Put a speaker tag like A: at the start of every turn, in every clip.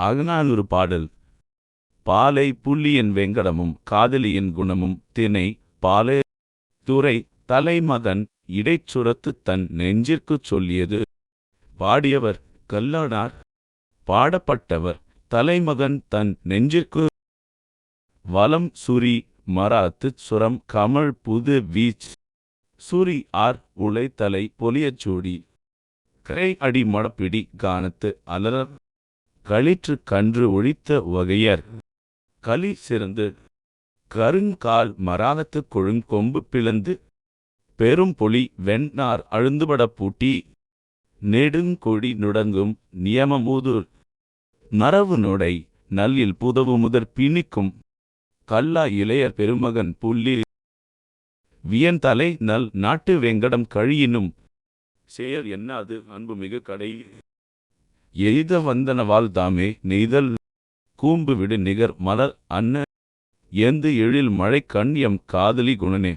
A: அகநானூறு பாடல். பாலை புள்ளியன் வெங்கடமும் காதலியின் குணமும் தினை பாலே துறை தலைமகன் இடைச்சுரத்து தன் நெஞ்சிற்குச் சொல்லியது. பாடியவர் கல்லானார் பாடப்பட்டவர் தலைமகன் தன் நெஞ்சிற்கு. வலம் சுரி மராத்துச் சுரம் கமல் புது வீச். சுரி ஆர் உழைத்தலை பொலியச் சூடி. கரை அடி மடப்பிடி கானத்து அலர களிற்று கன்று ஒழித்த வகையர். களி சிறந்து. கருங்கால் மராகத்து கொழுங்கொம்பு பிளந்து. பெரும் பொலி வெண்ணார் அழுந்துபட பூட்டி. நெடுங்கொடி நுடங்கும் நியமமூதுர். நரவு நொடை நல்லில் புதவு முதற் பிணிக்கும். கல்லா இளையர் பெருமகன் புள்ளி வியன்தலை நல் நாட்டு வெங்கடம் கழியினும். செயல் என்னாது அன்புமிகு கடை எய்த வந்தனவால் தாமே நெய்தல் கூம்பு விடு நிகர் மலர் அன்ன எந்து எழில் மழை கண்யம் காதலி குணனே.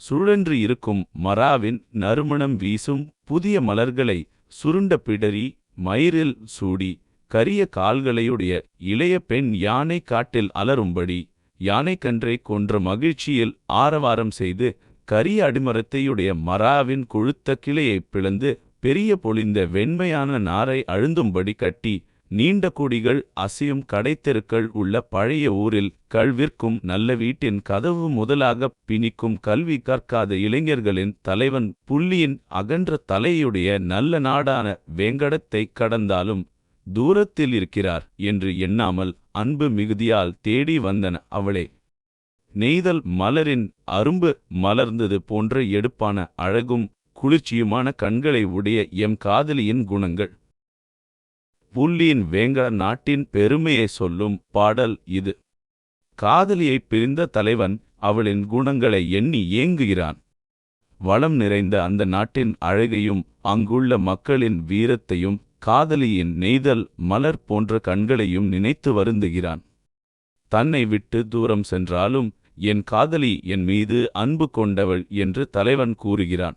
A: சுழன்று இருக்கும் மராவின் நறுமணம் வீசும் புதிய மலர்களை சுருண்ட பிடரி மயிரில் சூடி கரிய கால்களையுடைய இளைய பெண் யானை காட்டில் அலரும்படி யானைக்கன்றை கொன்ற மகிழ்ச்சியில் ஆரவாரம் செய்து கரிய அடிமரத்தையுடைய மராவின் கொழுத்த கிளையைப் பிளந்து பெரிய பொழிந்த வெண்மையான நாரை அழுந்தும்படி கட்டி நீண்ட கொடிகள் அசையும் கடைத்தெருக்கள் உள்ள பழைய ஊரில் கல்விற்கும் நல்ல வீட்டின் கதவு முதலாகப் பிணிக்கும் கல்வி கற்காத இளைஞர்களின் தலைவன் புள்ளியின் அகன்ற தலையுடைய நல்ல நாடான வேங்கடத்தைக் கடந்தாலும் தூரத்தில் இருக்கிறார் என்று எண்ணாமல் அன்பு மிகுதியால் தேடி வந்தன அவளே. நெய்தல் மலரின் அரும்பு மலர்ந்தது போன்ற எடுப்பான அழகும் குளிர்ச்சியுமான கண்களை உடைய எம் காதலியின் குணங்கள். புள்ளியின் வேங்கட நாட்டின் பெருமையை சொல்லும் பாடல் இது. காதலியை பிரிந்த தலைவன் அவளின் குணங்களை எண்ணி ஏங்குகிறான். வளம் நிறைந்த அந்த நாட்டின் அழகையும் அங்குள்ள மக்களின் வீரத்தையும் காதலியின் நெய்தல் மலர் போன்ற கண்களையும் நினைத்து வருந்துகிறான். தன்னை விட்டு தூரம் சென்றாலும் என் காதலி என் மீது அன்பு கொண்டவள் என்று தலைவன் கூறுகிறான்.